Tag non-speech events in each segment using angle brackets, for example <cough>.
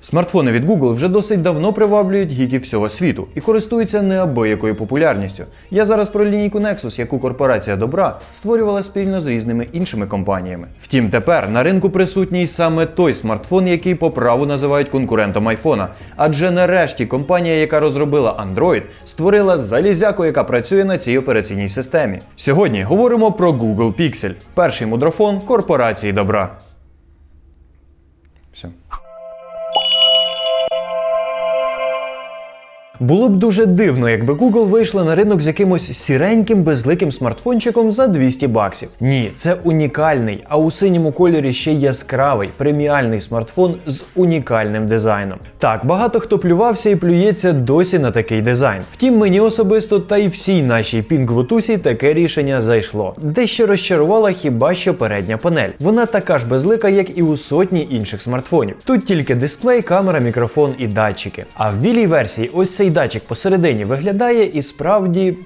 Смартфони від Google вже досить давно приваблюють гіків всього світу і користуються неабиякою популярністю. Я зараз про лінійку Nexus, яку корпорація добра створювала спільно з різними іншими компаніями. Втім, тепер на ринку присутній саме той смартфон, який по праву називають конкурентом айфона. Адже нарешті компанія, яка розробила Android, створила залізяку, яка працює на цій операційній системі. Сьогодні говоримо про Google Pixel, перший мудрофон корпорації добра. Було б дуже дивно, якби Google вийшла на ринок з якимось сіреньким безликим смартфончиком за 200 баксів. Ні, це унікальний, а у синьому кольорі ще яскравий преміальний смартфон з унікальним дизайном. Так, багато хто плювався і плюється досі на такий дизайн. Втім, мені особисто та й всій нашій пінгвотусі таке рішення зайшло. Дещо розчарувала хіба що передня панель. Вона така ж безлика, як і у сотні інших смартфонів. Тут тільки дисплей, камера, мікрофон і датчики. А в білій версії ось цей датчик посередині виглядає і справді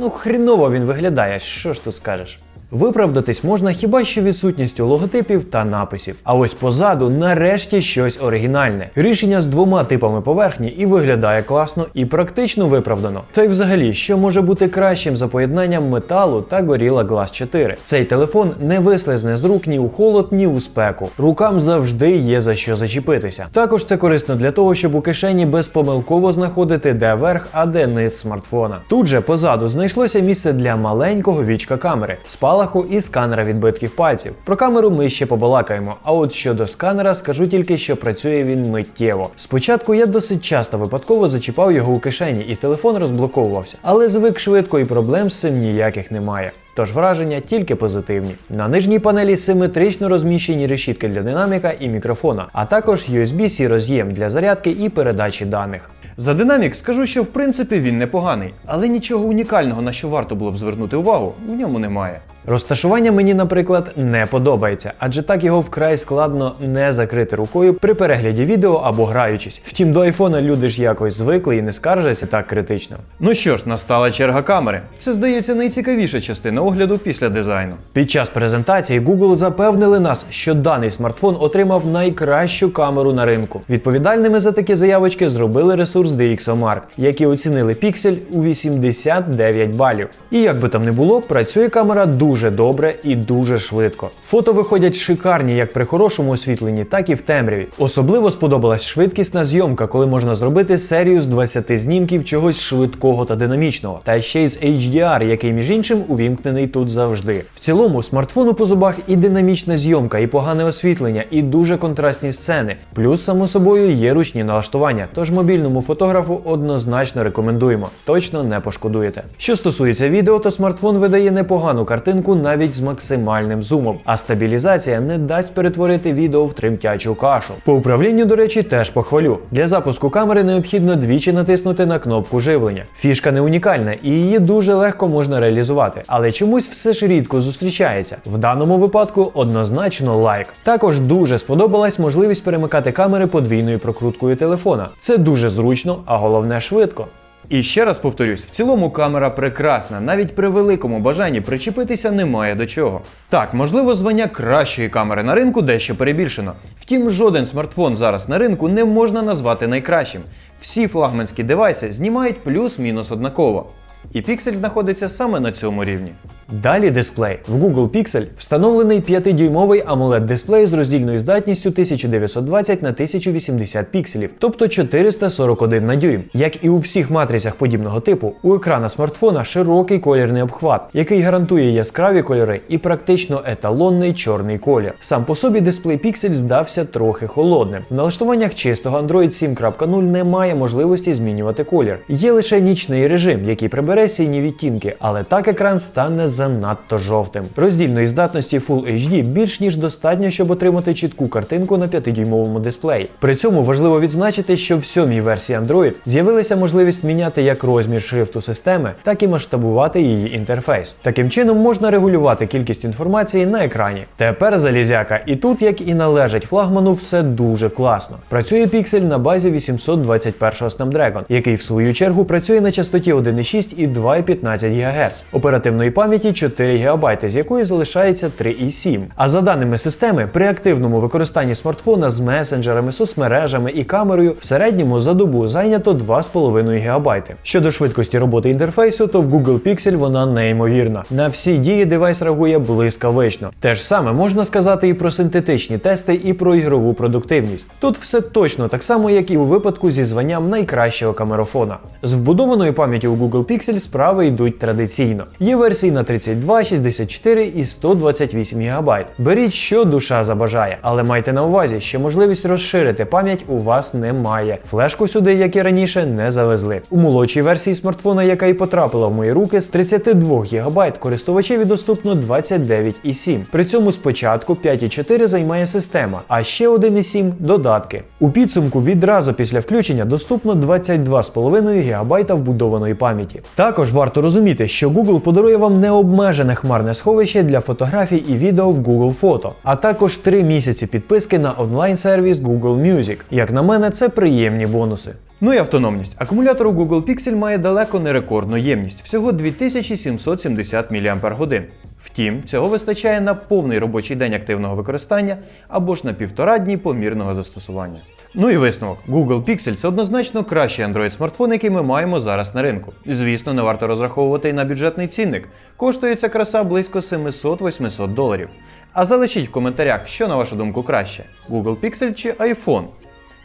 ну хріново він виглядає. Що ж тут скажеш? Виправдатись можна хіба що відсутністю логотипів та написів. А ось позаду нарешті щось оригінальне. Рішення з двома типами поверхні і виглядає класно і практично виправдано. Та й взагалі, що може бути кращим за поєднанням металу та Gorilla Glass 4. Цей телефон не вислизне з рук ні у холод, ні у спеку. Рукам завжди є за що зачепитися. Також це корисно для того, щоб у кишені безпомилково знаходити де верх, а де низ смартфона. Тут же позаду знайшлося місце для маленького вічка камери, спалаху і сканера відбитків пальців. Про камеру ми ще побалакаємо. А от щодо сканера, скажу тільки, що працює він миттєво. Спочатку я досить часто випадково зачіпав його у кишені, і телефон розблоковувався, але звик швидко і проблем з цим ніяких немає. Тож враження тільки позитивні. На нижній панелі симетрично розміщені решітки для динаміка і мікрофона, а також USB-C роз'єм для зарядки і передачі даних. За динамік скажу, що в принципі він непоганий, але нічого унікального, на що варто було б звернути увагу, в ньому немає. Розташування мені, наприклад, не подобається, адже так його вкрай складно не закрити рукою при перегляді відео або граючись. Втім, до айфона люди ж якось звикли і не скаржаться так критично. Ну що ж, настала черга камери. Це здається найцікавіша частина огляду після дизайну. Під час презентації Google запевнили нас, що даний смартфон отримав найкращу камеру на ринку. Відповідальними за такі заявочки зробили ресурс DxOMark, які оцінили піксель у 89 балів. І як би там не було, працює камера дуже добре і дуже швидко. Фото виходять шикарні як при хорошому освітленні, так і в темряві. Особливо сподобалась швидкісна зйомка, коли можна зробити серію з 20 знімків чогось швидкого та динамічного, та ще й з HDR, який між іншим увімкнений тут завжди. В цілому смартфону по зубах і динамічна зйомка, і погане освітлення, і дуже контрастні сцени. Плюс, само собою, є ручні налаштування. Тож мобільному фотографу однозначно рекомендуємо. Точно не пошкодуєте. Що стосується відео, то смартфон видає непогану картинку навіть з максимальним зумом, а стабілізація не дасть перетворити відео в тремтячу кашу. По управлінню, до речі, теж похвалю. Для запуску камери необхідно двічі натиснути на кнопку живлення. Фішка не унікальна і її дуже легко можна реалізувати, але чомусь все ж рідко зустрічається. В даному випадку однозначно лайк. Також дуже сподобалась можливість перемикати камери подвійною прокруткою телефона. Це дуже зручно, а головне швидко. І ще раз повторюсь, в цілому камера прекрасна, навіть при великому бажанні причепитися немає до чого. Так, можливо, звання кращої камери на ринку дещо перебільшено. Втім, жоден смартфон зараз на ринку не можна назвати найкращим. Всі флагманські девайси знімають плюс-мінус однаково. І Pixel знаходиться саме на цьому рівні. Далі дисплей. В Google Pixel встановлений 5-дюймовий amoled дисплей з роздільною здатністю 1920 на 1080 пікселів, тобто 441 на дюйм. Як і у всіх матрицях подібного типу, у екрана смартфона широкий колірний обхват, який гарантує яскраві кольори і практично еталонний чорний колір. Сам по собі дисплей Pixel здався трохи холодним. В налаштуваннях чистого Android 7.0 немає можливості змінювати колір. Є лише нічний режим, який прибере сині відтінки, але так екран стане занадто жовтим. Роздільної здатності Full HD більш ніж достатньо, щоб отримати чітку картинку на 5-дюймовому дисплеї. При цьому важливо відзначити, що в сьомій версії Android з'явилася можливість міняти як розмір шрифту системи, так і масштабувати її інтерфейс. Таким чином можна регулювати кількість інформації на екрані. Тепер залізяка, і тут, як і належить флагману, все дуже класно. Працює Pixel на базі 821 Snapdragon, який в свою чергу працює на частоті 1,6 і 2,15 ГГц. Оперативної пам'яті доступні 4 ГБ, з якої залишається 3,7. А за даними системи, при активному використанні смартфона з месенджерами, соцмережами і камерою в середньому за добу зайнято 2,5 ГБ. Щодо швидкості роботи інтерфейсу, то в Google Pixel вона неймовірна. На всі дії девайс реагує блискавично. Те ж саме можна сказати і про синтетичні тести, і про ігрову продуктивність. Тут все точно так само, як і у випадку зі званням найкращого камерафона. З вбудованою пам'яттю у Google Pixel справи йдуть традиційно. Є версії на 32, 64 і 128 ГБ. Беріть, що душа забажає, але майте на увазі, що можливість розширити пам'ять у вас немає. Флешку сюди, як і раніше, не завезли. У молодшій версії смартфона, яка і потрапила в мої руки, з 32 ГБ користувачеві доступно 29,7. При цьому спочатку 5,4 займає система, а ще 1,7 додатки. У підсумку відразу після включення доступно 22,5 ГБ вбудованої пам'яті. Також варто розуміти, що Google подарує вам необмежене хмарне сховище для фотографій і відео в Google Фото, а також 3 місяці підписки на онлайн-сервіс Google Music. Як на мене, це приємні бонуси. Ну і автономність. Акумулятор у Google Pixel має далеко не рекордну ємність, всього 2770 мАч. Втім, цього вистачає на повний робочий день активного використання або ж на півтора дні помірного застосування. Ну і висновок. Google Pixel це однозначно кращий Android смартфон, який ми маємо зараз на ринку. Звісно, не варто розраховувати і на бюджетний цінник. Коштує ця краса близько 700-800 доларів. А залишіть в коментарях, що на вашу думку краще: Google Pixel чи iPhone.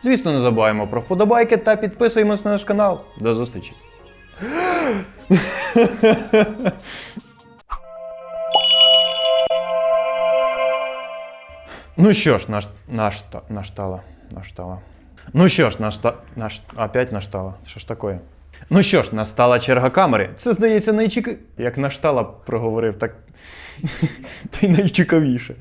Звісно, не забуваємо про вподобайки та підписуємось на наш канал. До зустрічі! Ну що ж, наш, наш, наштала, наштало. Ну що ж, нашта, наш, опять наштала. Що ж такое? Ну що ж, настала черга камери. Це здається найчіка... Як наштала проговорив, так <laughs> найцікавіше.